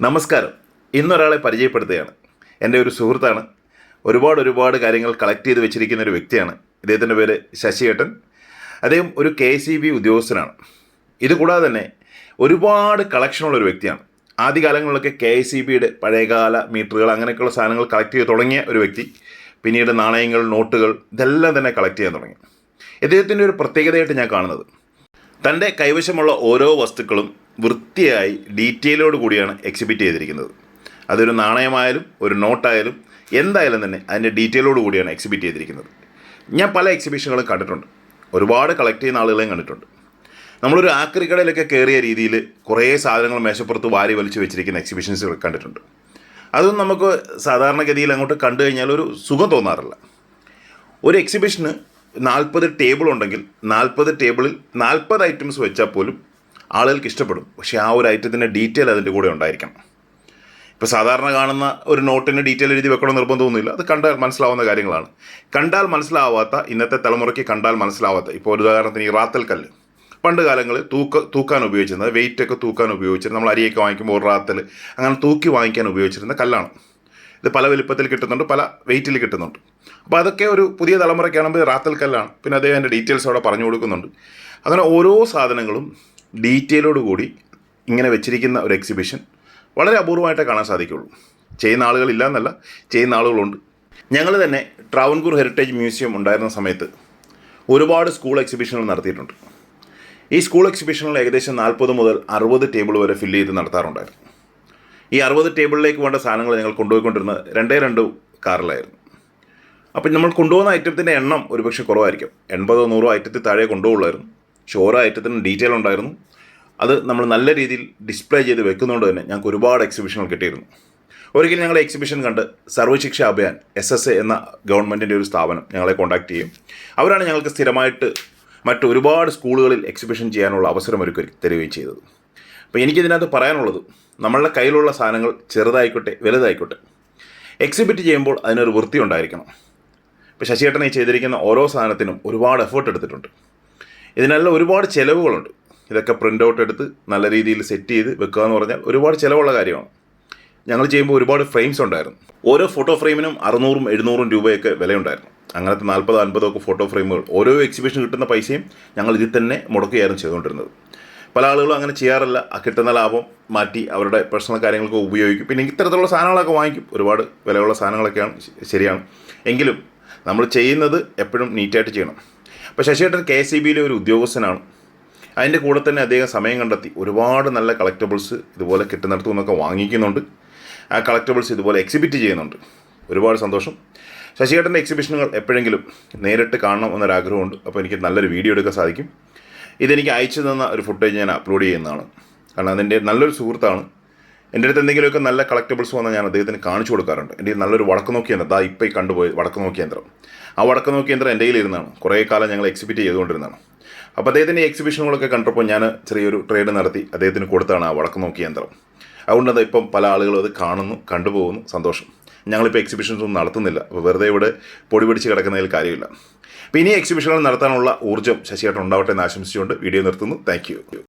നമസ്കാരം. ഇന്നൊരാളെ പരിചയപ്പെടുത്തുകയാണ്. എന്റെ ഒരു സുഹൃത്താണ്. ഒരുപാട് ഒരുപാട് കാര്യങ്ങൾ കളക്ട് ചെയ്ത് വെച്ചിരിക്കുന്ന ഒരു വ്യക്തിയാണ്. ഇദ്ദേഹത്തിന്റെ പേര് ശശിയേട്ടൻ. അദ്ദേഹം ഒരു കെ സി ബി ഉദ്യോഗസ്ഥനാണ്. ഇതുകൂടാതെ തന്നെ ഒരുപാട് കളക്ഷനുള്ള ഒരു വ്യക്തിയാണ്. ആദ്യകാലങ്ങളിലൊക്കെ കെ എസ് സി ബിയുടെ പഴയകാല മീറ്ററുകൾ അങ്ങനെയൊക്കെയുള്ള സാധനങ്ങൾ കളക്ട് ചെയ്ത് തുടങ്ങിയ ഒരു വ്യക്തി. പിന്നീട് നാണയങ്ങൾ നോട്ടുകൾ ഇതെല്ലാം തന്നെ കളക്ട് ചെയ്യാൻ തുടങ്ങി. ഇദ്ദേഹത്തിന്റെ ഒരു പ്രത്യേകതയായിട്ട് ഞാൻ കാണുന്നത്. തന്റെ കൈവശമുള്ള ഓരോ വസ്തുക്കളും വൃത്തിയായി ഡീറ്റെയിലോട് കൂടിയാണ് എക്സിബിറ്റ് ചെയ്തിരിക്കുന്നത്. അതൊരു നാണയമായാലും ഒരു നോട്ടായാലും എന്തായാലും തന്നെ അതിന്റെ ഡീറ്റെയിലോട് കൂടിയാണ് എക്സിബിറ്റ് ചെയ്തിരിക്കുന്നത്. ഞാൻ പല എക്സിബിഷനുകളും കണ്ടിട്ടുണ്ട്. ഒരുപാട് കളക്ട് ചെയ്യുന്ന ആളുകളെയും കണ്ടിട്ടുണ്ട്. നമ്മളൊരു ആക്രിക്കടയിലൊക്കെ കയറിയ രീതിയിൽ കുറേ സാധനങ്ങൾ മേശപ്പുറത്ത് വാരി വലിച്ചു വെച്ചിരിക്കുന്ന എക്സിബിഷൻസ് കണ്ടിട്ടുണ്ട്. അതും നമുക്ക് സാധാരണഗതിയിൽ അങ്ങോട്ട് കണ്ടു കഴിഞ്ഞാൽ ഒരു സുഖം തോന്നാറില്ല. ഒരു എക്സിബിഷന് നാൽപ്പത് ടേബിൾ ഉണ്ടെങ്കിൽ നാൽപ്പത് ടേബിളിൽ നാൽപ്പത് ഐറ്റംസ് വെച്ചാൽ പോലും ആളുകൾക്ക് ഇഷ്ടപ്പെടും. പക്ഷേ ആ ഒരു ഐറ്റത്തിന്റെ ഡീറ്റെയിൽ അതിന്റെ കൂടെ ഉണ്ടായിരിക്കണം. ഇപ്പോൾ സാധാരണ കാണുന്ന ഒരു നോട്ടിന്റെ ഡീറ്റെയിൽ എഴുതി വെക്കണമെന്ന് നിർബന്ധമൊന്നുമില്ല. അത് കണ്ടാൽ മനസ്സിലാവുന്ന കാര്യങ്ങളാണ്. കണ്ടാൽ മനസ്സിലാവാത്ത ഇന്നത്തെ തലമുറയ്ക്ക് കണ്ടാൽ മനസ്സിലാവാത്ത ഇപ്പോൾ ഒരു ഉദാഹരണത്തിന് ഈ റാത്തൽ കല്ല്. പണ്ട് കാലങ്ങളിൽ തൂക്ക തൂക്കാൻ ഉപയോഗിച്ചിരുന്നത് വെയിറ്റ് ഒക്കെ തൂക്കാൻ ഉപയോഗിച്ചിരുന്നത് നമ്മൾ അരിയൊക്കെ വാങ്ങിക്കുമ്പോൾ ഒരു റാത്തൽ അങ്ങനെ തൂക്കി വാങ്ങിക്കാൻ ഉപയോഗിച്ചിരുന്ന കല്ലാണ്. ഇത് പല വലിപ്പത്തിൽ കിട്ടുന്നുണ്ട് പല വെയിറ്റിൽ കിട്ടുന്നുണ്ട്. അപ്പോൾ അതൊക്കെ ഒരു പുതിയ തലമുറയ്ക്കാണെങ്കിൽ റാത്തൽ കല്ലാണ്. പിന്നെ അദ്ദേഹം അതിന്റെ ഡീറ്റെയിൽസ് അവിടെ പറഞ്ഞു കൊടുക്കുന്നുണ്ട്. അങ്ങനെ ഓരോ സാധനങ്ങളും ഡീറ്റെയിലോട് കൂടി ഇങ്ങനെ വെച്ചിരിക്കുന്ന ഒരു എക്സിബിഷൻ വളരെ അപൂർവമായിട്ടേ കാണാൻ സാധിക്കുള്ളൂ. ചെയ്യുന്ന ആളുകളില്ല എന്നല്ല ചെയ്യുന്ന ആളുകളുണ്ട്. ഞങ്ങൾ തന്നെ ട്രാവൻകൂർ ഹെറിറ്റേജ് മ്യൂസിയം ഉണ്ടായിരുന്ന സമയത്ത് ഒരുപാട് സ്കൂൾ എക്സിബിഷനുകൾ നടത്തിയിട്ടുണ്ട്. ഈ സ്കൂൾ എക്സിബിഷനുകൾ ഏകദേശം നാൽപ്പത് മുതൽ അറുപത് ടേബിൾ വരെ ഫില്ല് ചെയ്ത് നടത്താറുണ്ടായിരുന്നു. ഈ അറുപത് ടേബിളിലേക്ക് വേണ്ട സാധനങ്ങൾ ഞങ്ങൾ കൊണ്ടുപോയിക്കൊണ്ടിരുന്നത് രണ്ടേ രണ്ട് കാറിലായിരുന്നു. അപ്പം നമ്മൾ കൊണ്ടുപോകുന്ന ഐറ്റത്തിന്റെ എണ്ണം ഒരുപക്ഷെ കുറവായിരിക്കും. എൺപതോ നൂറോ ഐറ്റത്തിൽ താഴെ കൊണ്ടുപോകുള്ളായിരുന്നു. പക്ഷേ ഓരോ ഡീറ്റെയിൽ ഉണ്ടായിരുന്നു. അത് നമ്മൾ നല്ല രീതിയിൽ ഡിസ്പ്ലേ ചെയ്ത് വെക്കുന്നതുകൊണ്ട് തന്നെ ഞങ്ങൾക്ക് ഒരുപാട് എക്സിബിഷനുകൾ കിട്ടിയിരുന്നു. ഒരിക്കലും ഞങ്ങൾ എക്സിബിഷൻ കണ്ട് Sarva Shiksha Abhiyan S S A എന്ന ഗവൺമെന്റിന്റെ ഒരു സ്ഥാപനം ഞങ്ങളെ കോൺടാക്ട് ചെയ്യും. അവരാണ് ഞങ്ങൾക്ക് സ്ഥിരമായിട്ട് മറ്റ് ഒരുപാട് സ്കൂളുകളിൽ എക്സിബിഷൻ ചെയ്യാനുള്ള അവസരം ഒരുക്കി തരികയും ചെയ്തത്. അപ്പോൾ എനിക്കിതിനകത്ത് പറയാനുള്ളത് നമ്മളുടെ കയ്യിലുള്ള സാധനങ്ങൾ ചെറുതായിക്കോട്ടെ വലുതായിക്കോട്ടെ എക്സിബിറ്റ് ചെയ്യുമ്പോൾ അതിനൊരു വൃത്തി ഉണ്ടായിരിക്കണം. ഇപ്പോൾ ശശിയേട്ടനെ ചെയ്തിരിക്കുന്ന ഓരോ സാധനത്തിനും ഒരുപാട് എഫേർട്ട് എടുത്തിട്ടുണ്ട്. ഇതിനെല്ലാം ഒരുപാട് ചിലവുകളുണ്ട്. ഇതൊക്കെ പ്രിന്റ് ഔട്ട് എടുത്ത് നല്ല രീതിയിൽ സെറ്റ് ചെയ്ത് വെക്കുക എന്ന് പറഞ്ഞാൽ ഒരുപാട് ചിലവുള്ള കാര്യമാണ്. ഞങ്ങൾ ചെയ്യുമ്പോൾ ഒരുപാട് ഫ്രെയിംസ് ഉണ്ടായിരുന്നു. ഓരോ ഫോട്ടോ ഫ്രെയിമിനും അറുന്നൂറും എഴുന്നൂറും രൂപയൊക്കെ വിലയുണ്ടായിരുന്നു. അങ്ങനത്തെ നാൽപ്പതോ അൻപതോ ഒക്കെ ഫോട്ടോ ഫ്രെയിമുകൾ ഓരോ എക്സിബിഷൻ കിട്ടുന്ന പൈസയും ഞങ്ങൾ ഇതിൽ തന്നെ മുടക്കുകയായിരുന്നു ചെയ്തുകൊണ്ടിരുന്നത്. പല ആളുകളും അങ്ങനെ ചെയ്യാറില്ല. ആ കിട്ടുന്ന ലാഭം മാറ്റി അവരുടെ പേഴ്സണൽ കാര്യങ്ങൾക്ക് ഉപയോഗിക്കും. പിന്നെ ഇത്തരത്തിലുള്ള സാധനങ്ങളൊക്കെ വാങ്ങിക്കും. ഒരുപാട് വിലയുള്ള സാധനങ്ങളൊക്കെയാണ് ശരിയാണ്. എങ്കിലും നമ്മൾ ചെയ്യുന്നത് എപ്പോഴും നീറ്റായിട്ട് ചെയ്യണം. അപ്പോൾ ശശിയേട്ടൻ കെ സി ബിയിലെ ഒരു ഉദ്യോഗസ്ഥനാണ്. അതിന്റെ കൂടെ തന്നെ അദ്ദേഹം സമയം കണ്ടെത്തി. ഒരുപാട് നല്ല കളക്റ്റബിൾസ് ഇതുപോലെ കിട്ടുന്നിടത്തു നിന്നൊക്കെ വാങ്ങിക്കുന്നുണ്ട്. ആ കളക്റ്റബിൾസ് ഇതുപോലെ എക്സിബിറ്റ് ചെയ്യുന്നുണ്ട്. ഒരുപാട് സന്തോഷം. ശശിയേട്ടന്റെ എക്സിബിഷനുകൾ എപ്പോഴെങ്കിലും നേരിട്ട് കാണണം എന്നൊരാഗ്രഹമുണ്ട്. അപ്പോൾ എനിക്ക് നല്ലൊരു വീഡിയോ എടുക്കാൻ സാധിക്കും. ഇതെനിക്ക് അയച്ചു തന്ന ഒരു ഫുട്ടേജ് ഞാൻ അപ്ലോഡ് ചെയ്യുന്നതാണ്. കാരണം അതിന്റെ നല്ലൊരു സുഹൃത്താണ്. എന്റെ അടുത്ത് എന്തെങ്കിലുമൊക്കെ നല്ല കളക്റ്റബിൾസ് വന്നാൽ ഞാൻ അദ്ദേഹത്തിന് കാണിച്ചു കൊടുക്കാറുണ്ട്. എന്റെ നല്ലൊരു വടക്ക് നോക്കി യന്ത്രം ദാ ഇപ്പോൾ കണ്ടുപോയി വടക്ക് നോക്കി യന്ത്രം. ആ വടക്ക് നോക്കി യന്ത്രം എന്റെ കയ്യിലിരുന്നാണ് കുറേ കാലം ഞങ്ങൾ എക്സിബിറ്റ് ചെയ്തുകൊണ്ടിരുന്നതാണ്. അപ്പോൾ അദ്ദേഹത്തിന്റെ എക്സിബിഷനുകളൊക്കെ കണ്ടപ്പോൾ ഞാൻ ചെറിയൊരു ട്രേഡ് നടത്തി അദ്ദേഹത്തിന് കൊടുത്താണ് ആ വടക്ക് നോക്കി യന്ത്രം. അതുകൊണ്ട് അത് ഇപ്പം പല ആളുകളും അത് കാണുന്നു കണ്ടുപോകുന്നു. സന്തോഷം. ഞങ്ങളിപ്പോൾ എക്സിബിഷൻസ് ഒന്നും നടത്തുന്നില്ല. അപ്പോൾ വെറുതെ ഇവിടെ പൊടി പിടിച്ച് കിടക്കുന്നതിൽ കാര്യമില്ല. അപ്പോൾ ഇനി എക്സിബിഷനുകൾ നടത്താനുള്ള ഊർജം ശശിയേട്ടൻ ഉണ്ടാവട്ടെ എന്ന് ആശംസിച്ചുകൊണ്ട് വീഡിയോ നിർത്തുന്നു. താങ്ക്